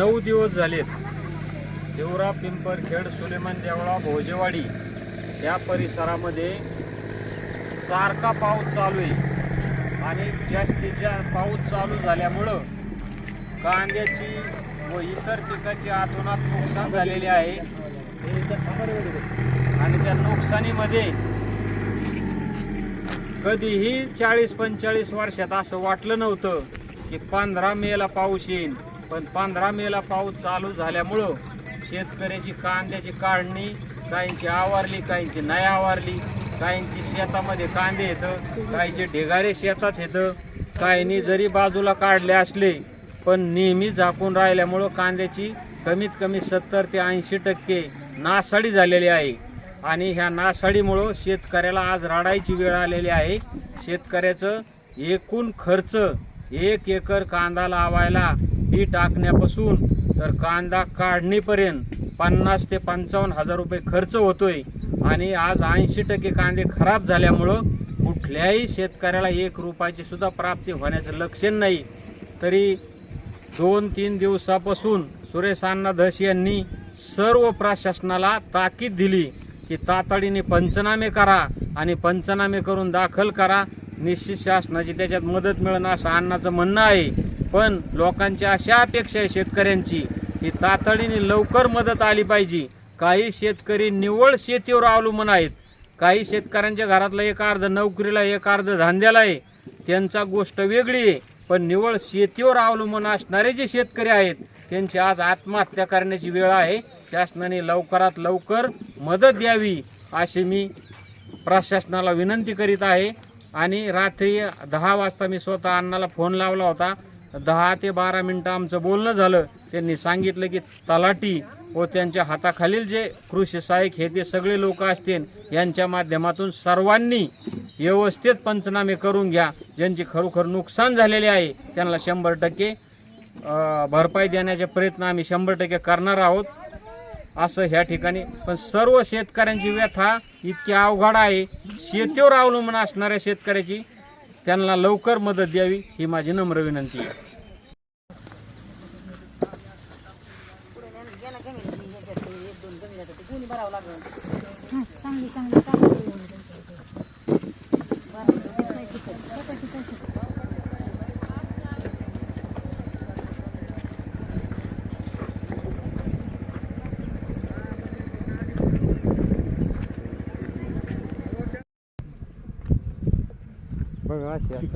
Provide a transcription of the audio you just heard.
नऊ दिवस झालेत. देवरा पिंपरखेड सुलेमान देवळा भोजेवाडी या परिसरामध्ये सारखा पाऊस चालू आहे. आणि जास्तीच्या पाऊस चालू झाल्यामुळं कांद्याची व इतर पिकाची आतोनात नुकसान झालेले आहे. आणि त्या नुकसानीमध्ये कधीही चाळीस पंचेचाळीस वर्षात असं वाटलं नव्हतं की पंधरा मेला पाऊस येईल पण पंधरा मेला पाऊस चालू झाल्यामुळं शेतकऱ्याची कांद्याची काढणी काहींची आवारली काहींची नाही आवारली काहींची शेतामध्ये कांदे येतं काहींचे ढिगारे शेतात येतं. काहींनी जरी बाजूला काढले असले पण नेहमी झाकून राहिल्यामुळं कांद्याची कमीत कमी सत्तर ते ऐंशी टक्के नासाडी झालेली आहे. आणि ह्या नासाडीमुळं शेतकऱ्याला आज रडायची वेळ आलेली आहे. शेतकऱ्याचं एकूण खर्च एक एकर कांदा लावायला बी टाकण्यापासून तर कांदा काढणीपर्यंत पन्नास ते पंचावन्न हजार रुपये खर्च होतोय. आणि आज ऐंशी टक्के कांदे खराब झाल्यामुळं कुठल्याही शेतकऱ्याला एक रुपयाची सुद्धा प्राप्ती होण्याचं लक्षण नाही. तरी दोन तीन दिवसापासून सुरेश अण्णा धस यांनी सर्व प्रशासनाला ताकीद दिली की तातडीने पंचनामे करा आणि पंचनामे करून दाखल करा. निश्चित शासनाची त्याच्यात मदत मिळणं असं अण्णाचं म्हणणं आहे. पण लोकांची अशा अपेक्षा आहे शेतकऱ्यांची की तातडीने लवकर मदत आली पाहिजे. काही शेतकरी निव्वळ शेतीवर अवलंबून आहेत. काही शेतकऱ्यांच्या घरातला एक अर्ध नोकरीला एक अर्ध धांद्याला आहे. त्यांचा गोष्ट वेगळी आहे पण निव्वळ शेतीवर अवलंबून असणारे जे शेतकरी आहेत त्यांची आज आत्महत्या करण्याची वेळ आहे. शासनाने लवकरात लवकर मदत द्यावी अशी मी प्रशासनाला विनंती करीत आहे. आणि रात्री दहा वाजता मी स्वतः अण्णाला फोन लावला होता. दहा ते बारा मिनटं आमचं बोलणं झालं. त्यांनी सांगितलं की तलाठी व त्यांच्या हाताखालील जे कृषी सहाय्यक हे ते सगळे लोक असतील यांच्या माध्यमातून सर्वांनी व्यवस्थित पंचनामे करून घ्या. ज्यांचे खरोखर नुकसान झालेले आहे त्यांना शंभर टक्के भरपाई देण्याचे प्रयत्न आम्ही शंभर टक्के करणार आहोत. असं ह्या ठिकाणी पण सर्व शेतकऱ्यांची व्यथा इतकी अवघड आहे. शेतीवर अवलंबून असणाऱ्या शेतकऱ्याची त्यांना लवकर मदत द्यावी ही माझी नम्र विनंती आहे. चांगली चांगली चांगली. बघा अशी